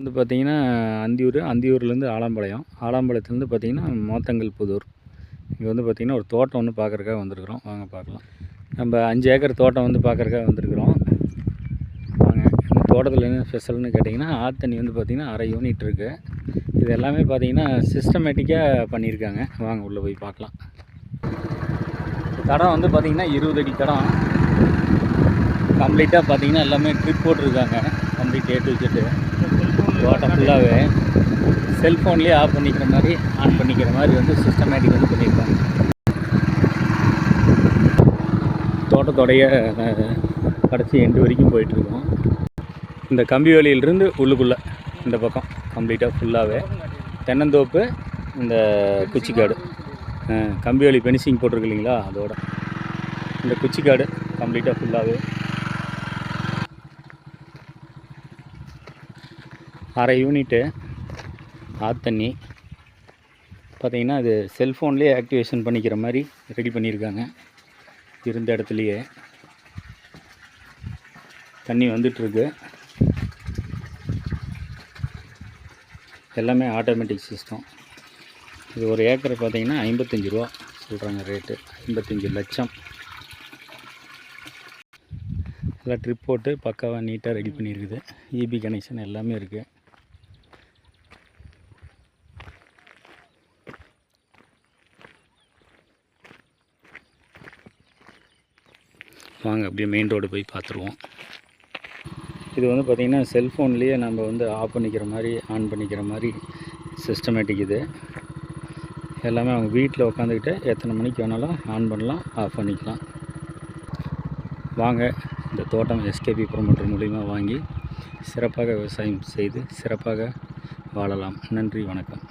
வந்து பார்த்திங்கன்னா அந்தியூர் அந்தியூர்லேருந்து ஆலம்பாளையம். ஆலாம்பாளையத்துலேருந்து பார்த்தீங்கன்னா மோத்தங்கல் புதூர். இங்கே வந்து பார்த்திங்கன்னா ஒரு தோட்டம் ஒன்று பார்க்குறக்காக வந்திருக்கிறோம். வாங்க பார்க்கலாம். நம்ம அஞ்சு ஏக்கர் தோட்டம் வந்து பார்க்குறக்காக வந்திருக்கிறோம். வாங்க இந்த தோட்டத்தில் என்ன ஸ்பெஷல்னு கேட்டிங்கன்னா ஆத்தண்ணி வந்து பார்த்திங்கன்னா அரை யூனிட் இருக்குது இது எல்லாமே பார்த்தீங்கன்னா சிஸ்டமேட்டிக்காக பண்ணியிருக்காங்க. வாங்க உள்ளே போய் பார்க்கலாம். தடம் வந்து பார்த்திங்கன்னா இருபது அடி தடம். கம்ப்ளீட்டாக பார்த்தீங்கன்னா எல்லாமே ட்ரிப் போட்டிருக்காங்க. கம்ப்ளீட் ஏ டு ஜெட்டு தோட்டம் ஃபுல்லாகவே செல்ஃபோன்லேயே ஆஃப் பண்ணிக்கிற மாதிரி ஆன் பண்ணிக்கிற மாதிரி வந்து சிஸ்டமேட்டிக் வந்து பண்ணியிருக்காங்க. தோட்டத்தோடைய கடைசி எண்டு வரைக்கும் போயிட்டுருக்கோம். இந்த கம்பி வேலியிலிருந்து உள்ளுக்குள்ளே இந்த பக்கம் கம்ப்ளீட்டாக ஃபுல்லாகவே தென்னந்தோப்பு இந்த குச்சிக்காடு. கம்பி வேலி பெனிசிங் போட்டிருக்கு இல்லைங்களா அதோட. இந்த குச்சிக்காடு கம்ப்ளீட்டாக ஃபுல்லாகவே அரை யூனிட்டு ஆத்தண்ணி பார்த்தீங்கன்னா அது செல்ஃபோன்லேயே ஆக்டிவேஷன் பண்ணிக்கிற மாதிரி ரெடி பண்ணியிருக்காங்க. இருந்த இடத்துலையே. தண்ணி வந்துட்டுருக்கு. எல்லாமே ஆட்டோமேட்டிக் சிஸ்டம் இது ஒரு ஏக்கர் பார்த்திங்கன்னா ஐம்பத்தஞ்சு ரூபா சொல்கிறாங்க ரேட்டு ஐம்பத்தஞ்சு லட்சம். எல்லாம் ட்ரிப் போட்டு பக்காவாக நீட்டாக ரெடி பண்ணியிருக்குது. இபி கனெக்ஷன் எல்லாமே இருக்குது வாங்க அப்படியே மெயின் ரோடு போய் பார்த்துருவோம். இது வந்து பார்த்திங்கன்னா செல்ஃபோன்லேயே நம்ம வந்து ஆஃப் பண்ணிக்கிற மாதிரி ஆன் பண்ணிக்கிற மாதிரி சிஸ்டமேட்டிக் இது. எல்லாமே அவங்க வீட்டில் உட்காந்துக்கிட்டு எத்தனை மணிக்கு வேணாலும் ஆன் பண்ணலாம் ஆஃப் பண்ணிக்கலாம். வாங்க இந்த தோட்டம் எஸ்கேபி ப்ரொமோட்டர் மூலிமா வாங்கி சிறப்பாக விவசாயம் செய்து சிறப்பாக வாழலாம். நன்றி வணக்கம்.